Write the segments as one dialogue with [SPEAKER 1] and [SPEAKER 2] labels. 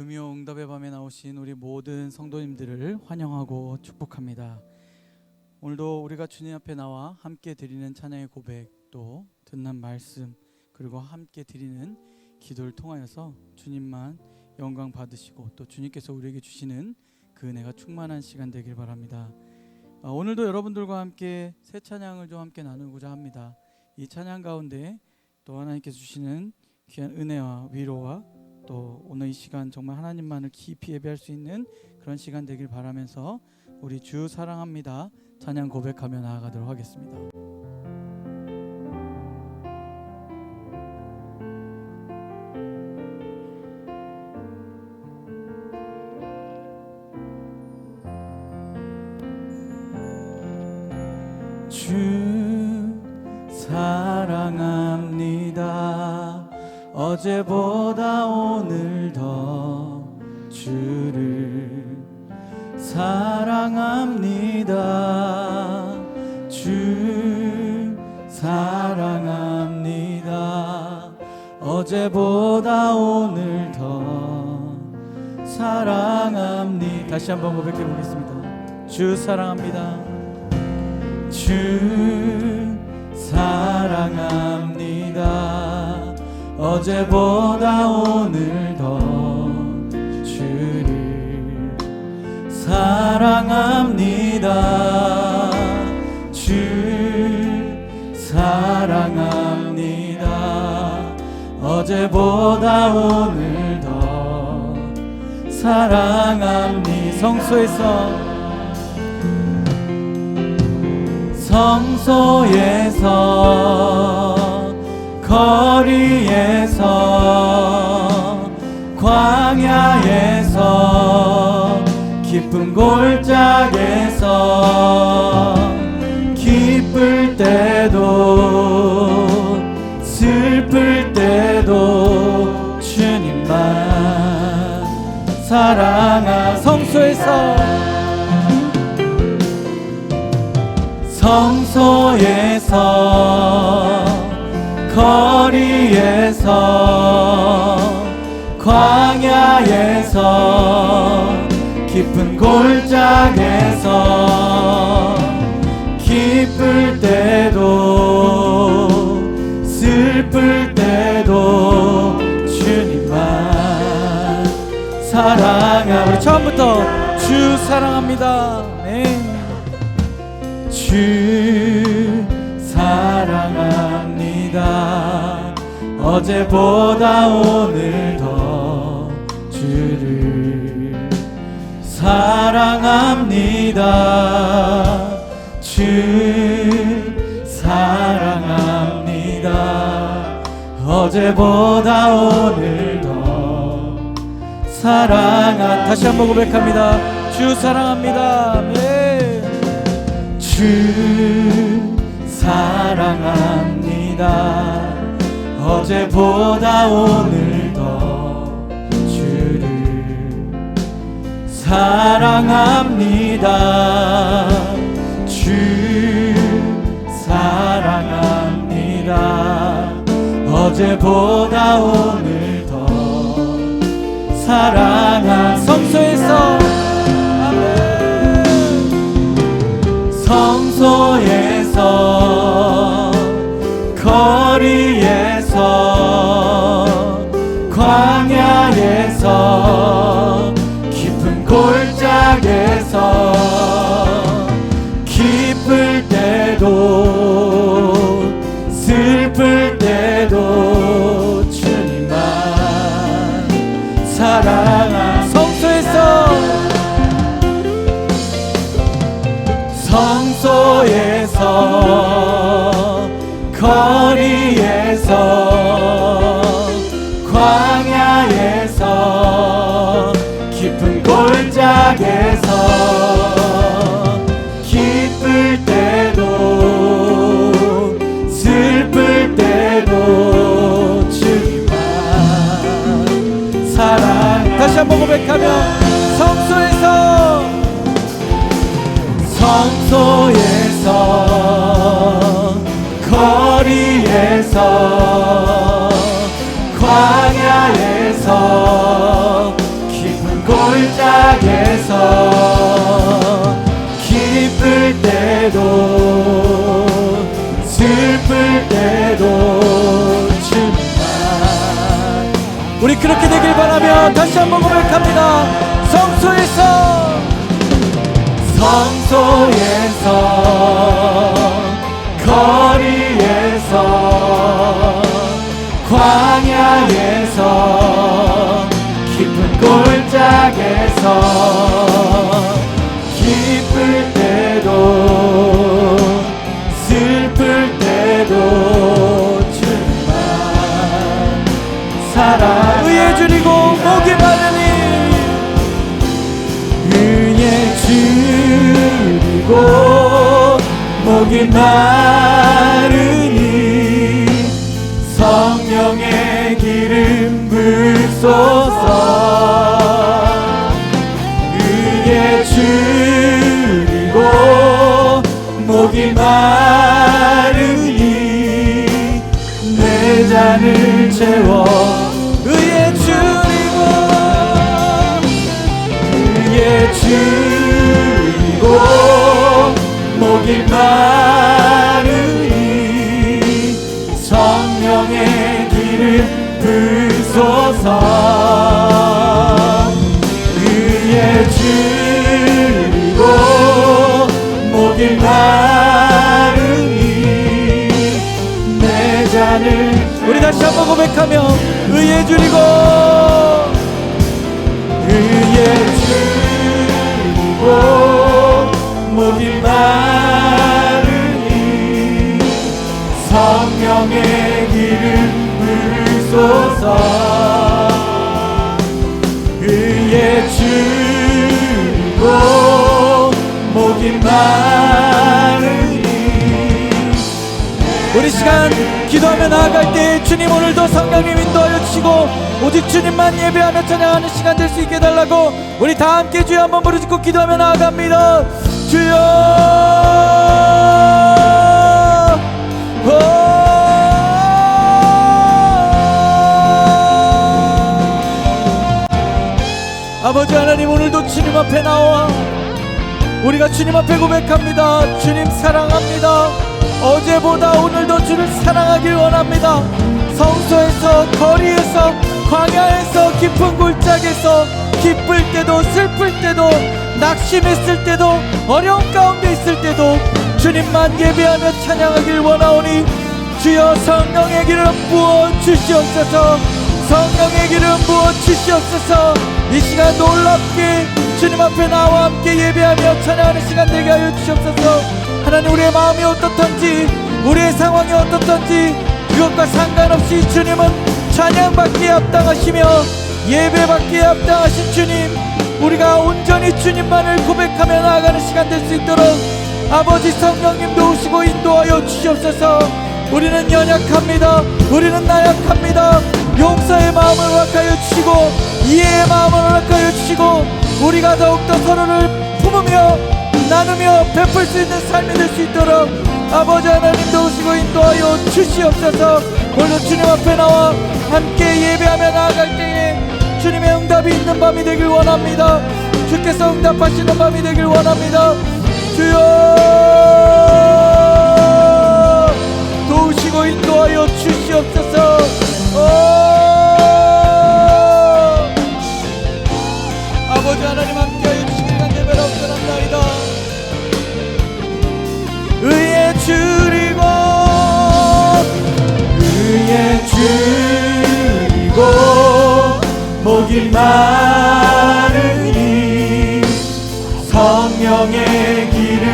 [SPEAKER 1] 금요 응답의 밤에 나오신 우리 모든 성도님들을 환영하고 축복합니다. 오늘도 우리가 주님 앞에 나와 함께 드리는 찬양의 고백 또 듣는 말씀 그리고 함께 드리는 기도를 통하여서 주님만 영광 받으시고 또 주님께서 우리에게 주시는 그 은혜가 충만한 시간 되길 바랍니다. 아, 오늘도 여러분들과 함께 새 찬양을 좀 함께 나누고자 합니다. 이 찬양 가운데 또 하나님께서 주시는 귀한 은혜와 위로와 또 오늘 이 시간 정말 하나님만을 깊이 예배할 수 있는 그런 시간 되길 바라면서 우리 주 사랑합니다 찬양 고백하며 나아가도록 하겠습니다. 주 사랑 어제보다 오늘 더 주를 사랑합니다. 주 사랑합니다. 어제보다 오늘 더 사랑합니다. 다시 한번 고백해 보겠습니다. 주 사랑합니다. 주 사랑합니다. 어제보다 오늘 더 주를 사랑합니다. 주 사랑합니다. 어제보다 오늘 더 사랑합니다. 성소에서 성소에서 거리에서 광야에서 깊은 골짜기에서 기쁠 때도 슬플 때도 주님만 사랑하 성소에서. 성소에서 거리에서 광야에서 깊은 골짜기에서 기쁠 때도 슬플 때도 주님만 사랑하 우리 처음부터 주 사랑합니다 네. 주 어제보다 오늘 더 주를 사랑합니다. 주 사랑합니다. 어제보다 오늘 더 사랑한 다시 한번 고백합니다. 주 사랑합니다. 네. 주 사랑합니다 어제보다 오늘 더 주를 사랑합니다. 주 사랑합니다. 어제보다 오늘 더 사랑한 성소에서 성소에서 거리 에서 광야에서 거리에서 광야에서 성령에서 기쁠 때도 슬플 때도 우리 그렇게 되길 바라며 다시 한번 고백합니다. 성소에서 성소에서 마르니 성령의 기름 부소서. 의에 줄이고 목이 마르니 내 잔을 채워 다시 한번 고백하며 의에 줄이고 의에 줄이고 목이 마르니 성령의 기름 부소서. 의에 줄이고 목이 마르니 우리 시간 기도하며 나아갈 때 주님 오늘도 성령님 인도하여 주시고 오직 주님만 예배하며 찬양하는 시간 될 수 있게 해달라고 우리 다 함께 주여 한번 부르짖고 기도하며 나아갑니다 주여 아버지 하나님 오늘도 주님 앞에 나와 우리가 주님 앞에 고백합니다. 주님 사랑합니다. 어제보다 오늘도 주를 사랑하길 원합니다. 성소에서 거리에서 광야에서 깊은 골짜기에서 기쁠 때도 슬플 때도 낙심했을 때도 어려운 가운데 있을 때도 주님만 예배하며 찬양하길 원하오니 주여 성령의 기름 부어 주시옵소서. 성령의 기름 부어 주시옵소서. 이 시간 놀랍게 주님 앞에 나와 함께 예배하며 찬양하는 시간 되게 하여 주시옵소서 하나님 우리의 마음이 어떻던지 우리의 상황이 어떻던지 그것과 상관없이 주님은 찬양받기에 합당하시며 예배받기에 합당하신 주님 우리가 온전히 주님만을 고백하며 나아가는 시간 될 수 있도록 아버지 성령님도 오시고 인도하여 주시옵소서. 우리는 연약합니다. 우리는 나약합니다. 용서의 마음을 허락하여 주시고 이해의 마음을 허락하여 주시고 우리가 더욱더 서로를 품으며 나누며 베풀 수 있는 삶이 될 수 있도록 아버지 하나님도 오시고 인도하여 주시옵소서. 오늘 주님 앞에 나와 함께 예배하며 나아갈 때에 주님의 응답이 있는 밤이 되길 원합니다. 주께서 응답하시는 밤이 되길 원합니다. 주여! 도우시고 인도하여 주시옵소서. 오! 아버지 하나님 함께 이 마르니 성령의 기름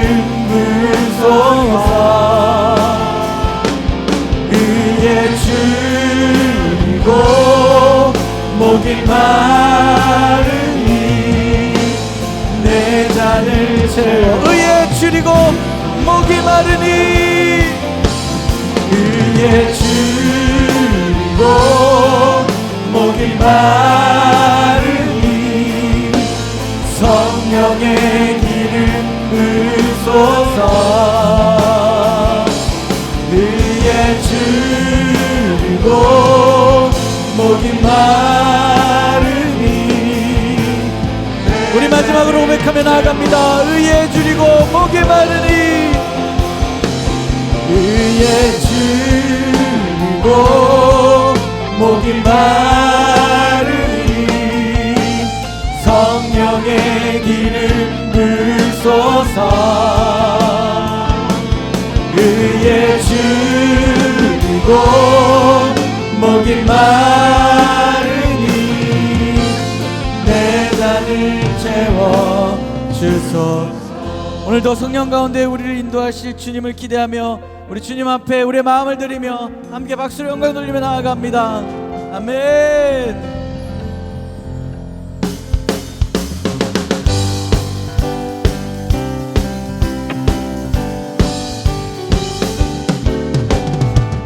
[SPEAKER 1] 부소서 의에 줄이고 목이 마르니 내 잔을 채워 의에 줄이고 목이 마르니 의에 줄 목이 마르니 성령의 기름 부소서. 의에 줄이고 목이 마르니 우리 마지막으로 고백하며 나아갑니다. 의에 줄이고 목에 바르니
[SPEAKER 2] 위에 줄이고 목이 마르니 성령의 길을 불소서. 위에 줄이고 목이 마르니 내 잔을 채워 주소서.
[SPEAKER 1] 오늘도 성령 가운데 우리를 인도하실 주님을 기대하며 우리 주님 앞에 우리의 마음을 드리며 함께 박수로 영광 돌리며 나아갑니다. 아멘.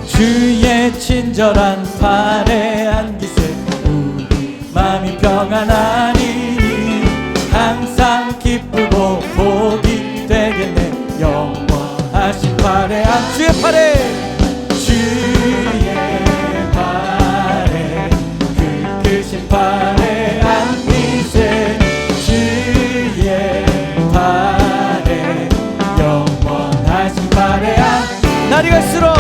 [SPEAKER 1] 주의 친절한 팔에 안기세 우리 마음이 평안하니 안 주의 팔에. 주의 팔에 그 크신 팔에 안기세. 주의 팔에 영원하신 팔에 안 날이 갈수록.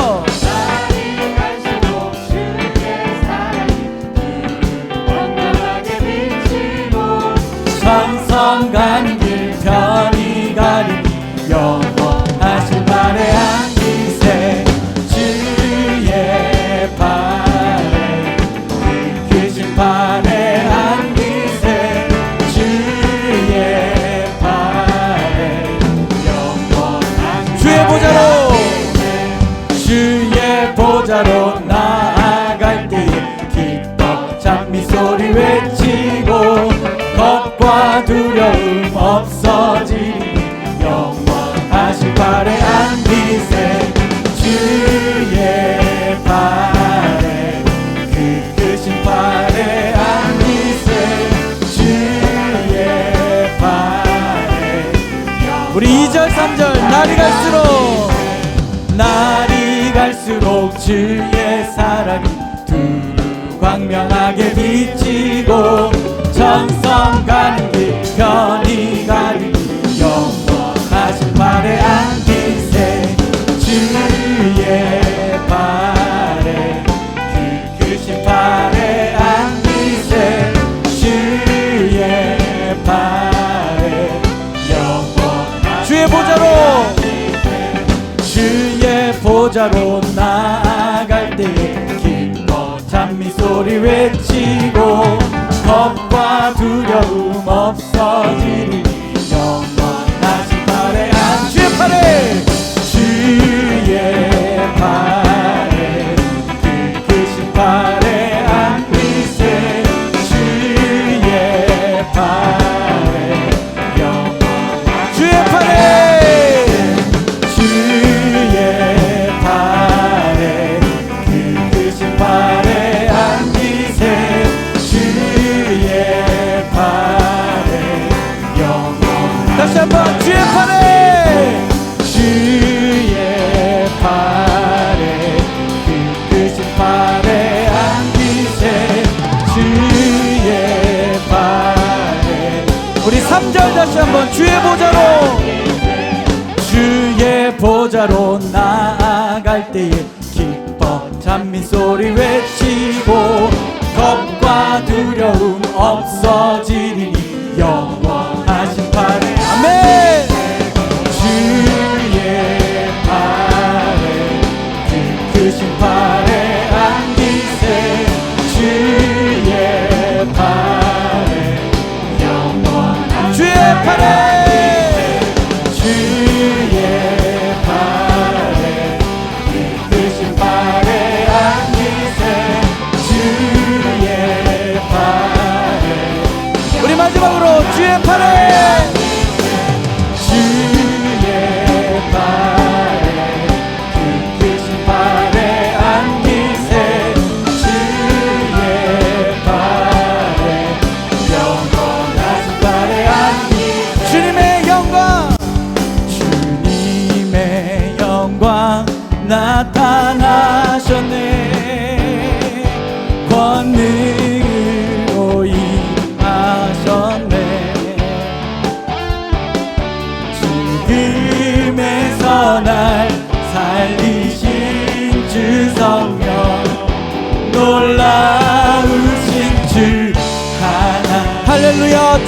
[SPEAKER 1] 천 우리 2절 3절 날이 갈수록 날이 갈수록 주의 사랑이 두루 광명하게 비치고 천성 가는 길 편히 가리니 영원하신 발에 안 보좌로 나아갈 때에 기뻐 찬미 소리 외치고 겁과 두려움 없어지니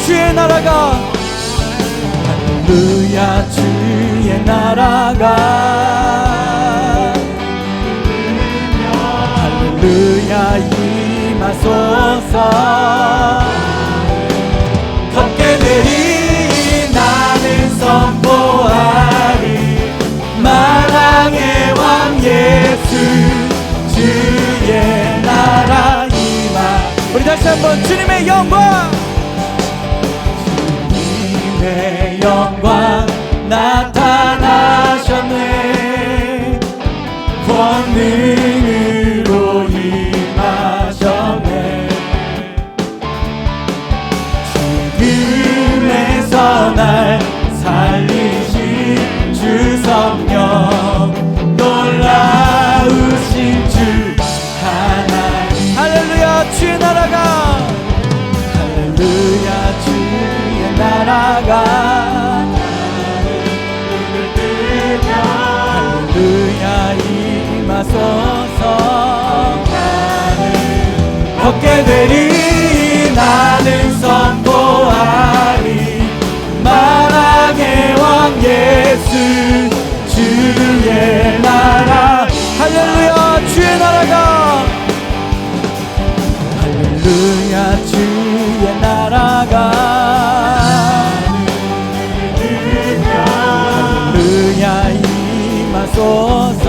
[SPEAKER 1] 주의 나라가.
[SPEAKER 2] 할렐루야 주의 나라가. 할렐루야 임하소서. 새롭게 되리 나는 선포하리. 만왕의 왕 예수 주의 나라.
[SPEAKER 1] 할렐루야 주의 나라가.
[SPEAKER 2] 할렐루야 주의 나라가. 할렐루야 임하소서.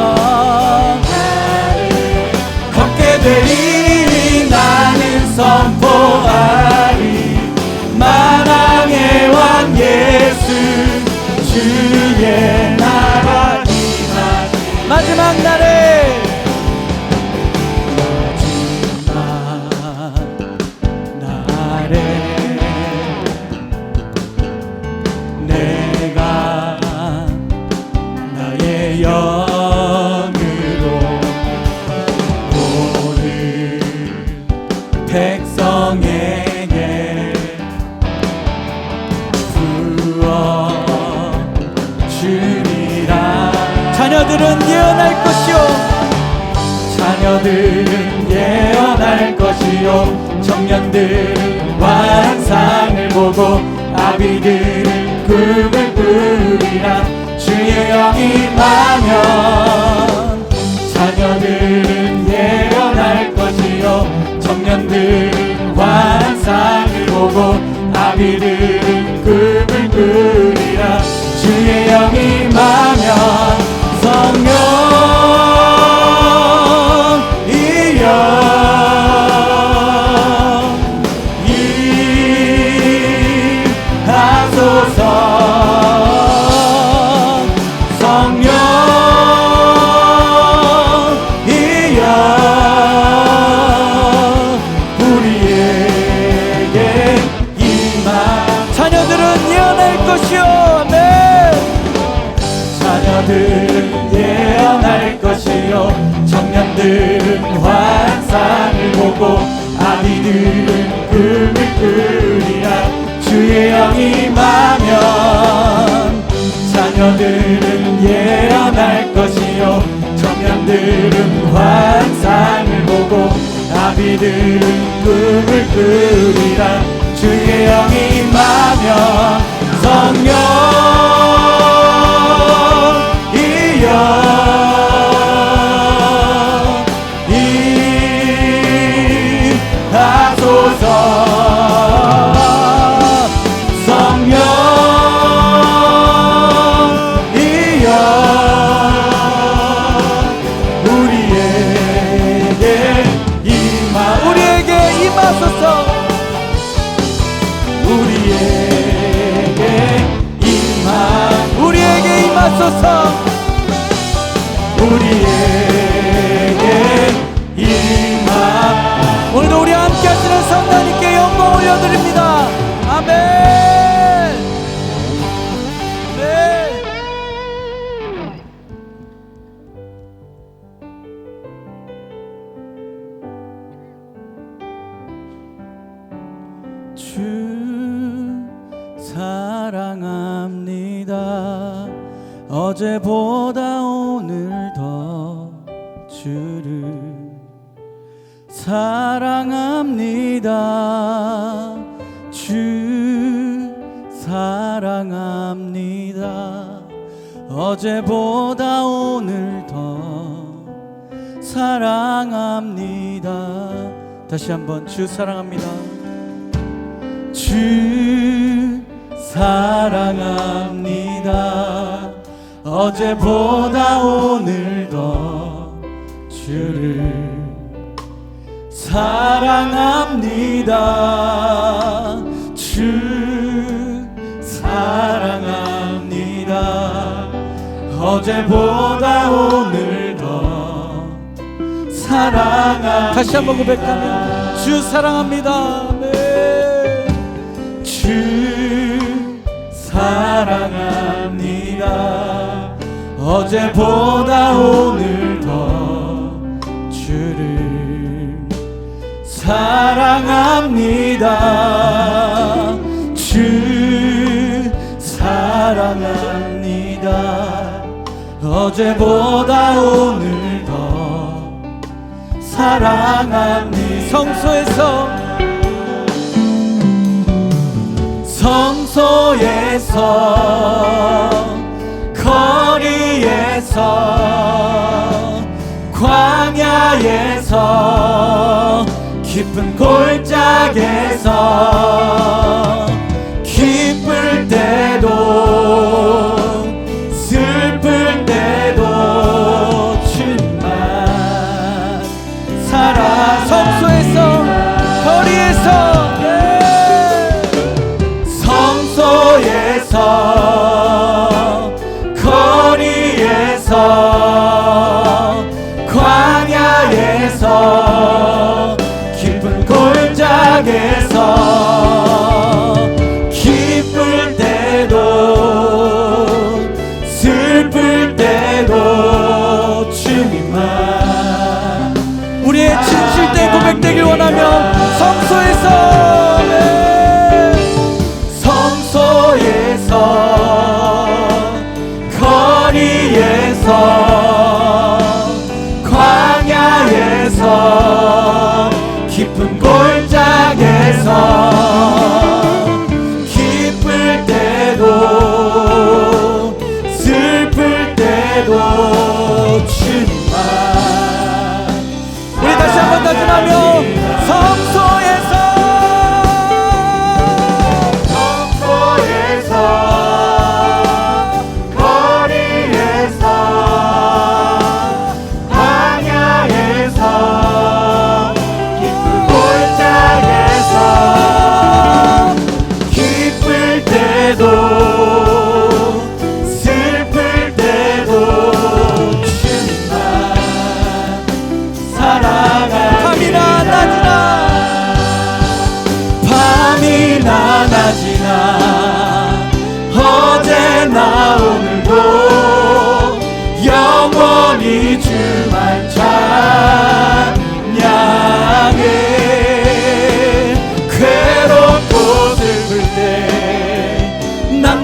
[SPEAKER 2] 나를 만왕의 왕 예수 주의 나라
[SPEAKER 1] 마지막
[SPEAKER 2] 나를 나비들은 꿈을 꾸리라. 주의 영이 임하며 성령.
[SPEAKER 1] 오늘도 우리와 함께 하시는 성령님께 영광 올려드립니다. 아멘.
[SPEAKER 2] 주 사랑합니다. 주 사랑합니다. 어제보다 오늘 더 주를 사랑합니다. 주 사랑합니다. 어제보다 오늘 더 사랑합니다.
[SPEAKER 1] 다시 한번 고백하면 주 사랑합니다. 네.
[SPEAKER 2] 주 사랑합니다 어제보다 오늘 더 주를 사랑합니다 주 사랑합니다 어제보다 오늘 더 사랑합니다
[SPEAKER 1] 성소에서
[SPEAKER 2] 성소에서 거리에서 광야에서 깊은 골짜기에서 기쁠 때도 광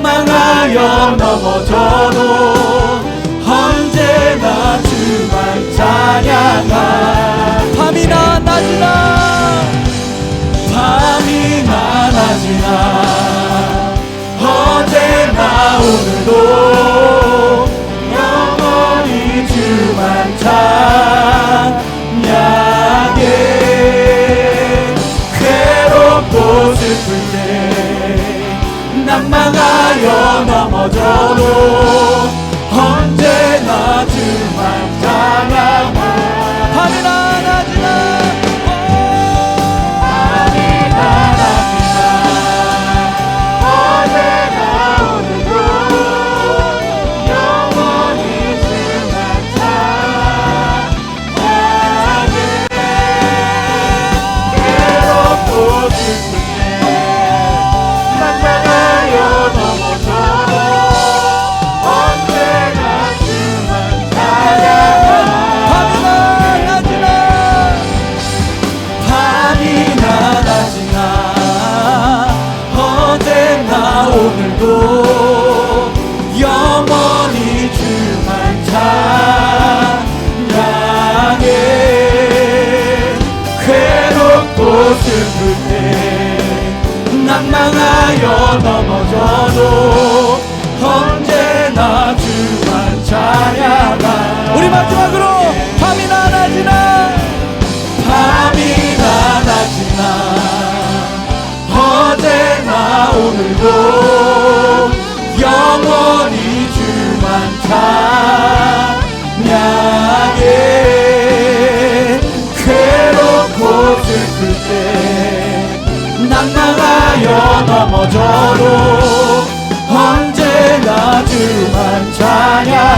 [SPEAKER 2] 낭망하여 넘어져도 언제나 주만 찬양하
[SPEAKER 1] 밤이나 낮이나.
[SPEAKER 2] 밤이나 낮이나. 어제나 오늘도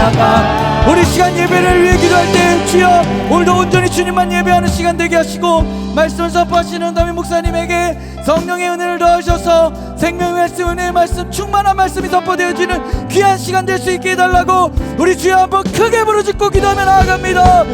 [SPEAKER 2] 찬양하
[SPEAKER 1] 우리 시간 예배를 위해 기도할 때 주여 오늘도 온전히 주님만 예배하는 시간 되게 하시고 말씀을 선포하시는 담임 목사님에게 성령의 은혜를 더하셔서 생명의 말씀 은혜의 말씀 충만한 말씀이 선포되어지는 귀한 시간 될 수 있게 해달라고 우리 주여 한번 크게 부르짖고 기도하며 나아갑니다